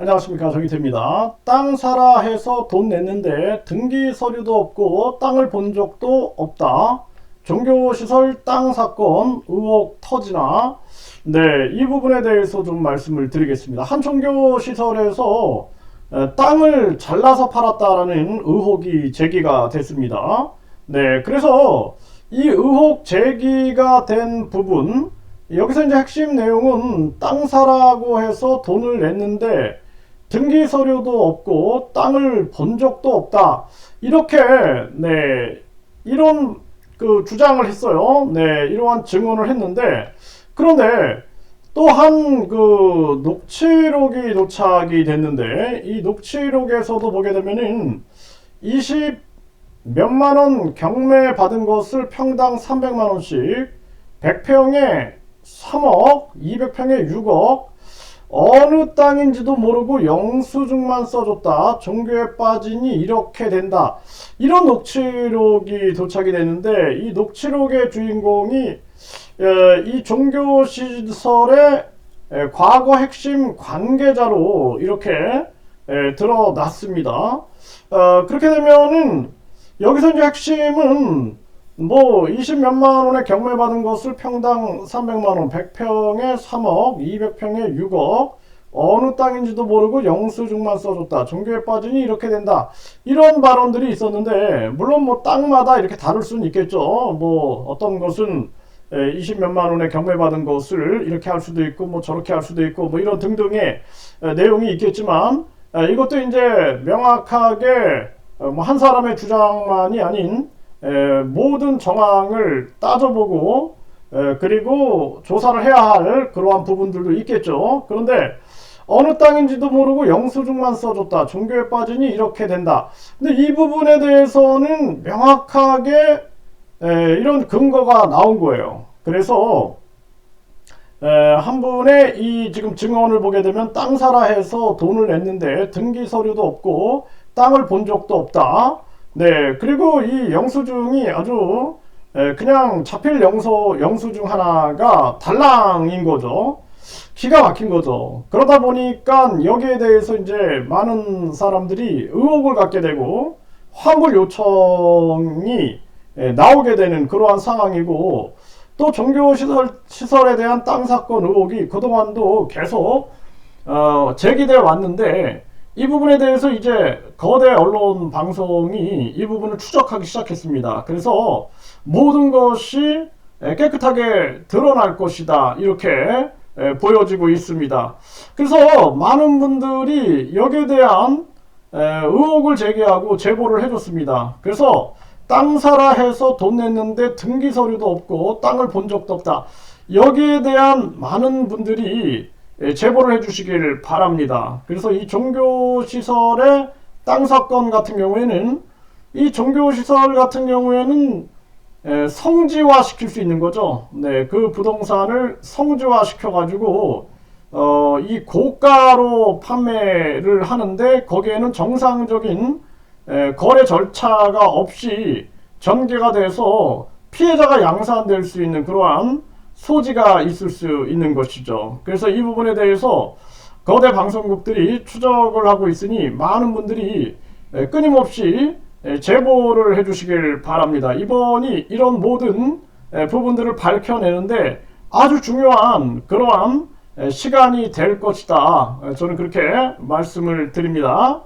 안녕하십니까 정희태입니다. 땅 사라 해서 돈 냈는데 등기 서류도 없고 땅을 본 적도 없다. 종교시설 땅 사건 의혹 터지나 네, 이 부분에 대해서 좀 말씀을 드리겠습니다. 한 종교시설에서 에, 땅을 잘라서 팔았다라는 의혹이 제기가 됐습니다. 네, 그래서 이 의혹 제기가 된 부분 여기서 이제 핵심 내용은 땅 사라고 해서 돈을 냈는데 등기 서류도 없고 땅을 본 적도 없다. 이렇게 네 이런 그 주장을 했어요. 네 이러한 증언을 했는데 그런데 또한 그 녹취록이 도착이 됐는데 이 녹취록에서도 보게 되면은 20 몇만 원 경매 받은 것을 평당 300만 원씩 100평에 3억, 200평에 6억, 어느 땅인지도 모르고 영수증만 써줬다. 종교에 빠지니 이렇게 된다. 이런 녹취록이 도착이 됐는데 이 녹취록의 주인공이 에, 이 종교 시설의 에, 과거 핵심 관계자로 이렇게 에, 드러났습니다. 어, 그렇게 되면은 여기서 이제 핵심은 뭐 20몇만 원에 경매 받은 것을 평당 300만 원, 100평에 3억, 200평에 6억, 어느 땅인지도 모르고 영수증만 써줬다. 종교에 빠지니 이렇게 된다. 이런 발언들이 있었는데, 물론 뭐 땅마다 이렇게 다를 수는 있겠죠. 뭐 어떤 것은 20몇만 원에 경매 받은 것을 이렇게 할 수도 있고, 뭐 저렇게 할 수도 있고, 뭐 이런 등등의 에, 내용이 있겠지만, 에, 이것도 이제 명확하게 어, 뭐한 사람의 주장만이 아닌 에, 모든 정황을 따져보고 에, 그리고 조사를 해야 할 그러한 부분들도 있겠죠. 그런데 어느 땅인지도 모르고 영수증만 써줬다. 종교에 빠지니 이렇게 된다. 근데 이 부분에 대해서는 명확하게 에, 이런 근거가 나온 거예요. 그래서 에, 한 분의 이 지금 증언을 보게 되면 땅 사라 해서 돈을 냈는데 등기 서류도 없고 땅을 본 적도 없다. 네, 그리고 이 영수증이 아주 에, 그냥 자필 영서 영수증 하나가 달랑인 거죠. 기가 막힌 거죠. 그러다 보니까 여기에 대해서 이제 많은 사람들이 의혹을 갖게 되고 환불 요청이 에, 나오게 되는 그러한 상황이고 또 종교시설 시설에 대한 땅 사건 의혹이 그동안도 계속 어, 제기돼 왔는데 이 부분에 대해서 이제 거대 언론 방송이 이 부분을 추적하기 시작했습니다. 그래서 모든 것이 깨끗하게 드러날 것이다. 이렇게 보여지고 있습니다. 그래서 많은 분들이 여기에 대한 의혹을 제기하고 제보를 해줬습니다. 그래서 땅 사라 해서 돈 냈는데 등기 서류도 없고 땅을 본 적도 없다. 여기에 대한 많은 분들이 예, 제보를 해주시길 바랍니다. 그래서 이 종교시설의 땅 사건 같은 경우에는 이 종교시설 같은 경우에는 예, 성지화 시킬 수 있는 거죠. 네, 그 부동산을 성지화 시켜가지고 어, 이 고가로 판매를 하는데 거기에는 정상적인 에, 거래 절차가 없이 전개가 돼서 피해자가 양산될 수 있는 그러한 소지가 있을 수 있는 것이죠. 그래서 이 부분에 대해서 거대 방송국들이 추적을 하고 있으니 많은 분들이 에, 끊임없이 에, 제보를 해주시길 바랍니다. 이번이 이런 모든 에, 부분들을 밝혀내는데 아주 중요한 그러한 에, 시간이 될 것이다. 에, 저는 그렇게 말씀을 드립니다.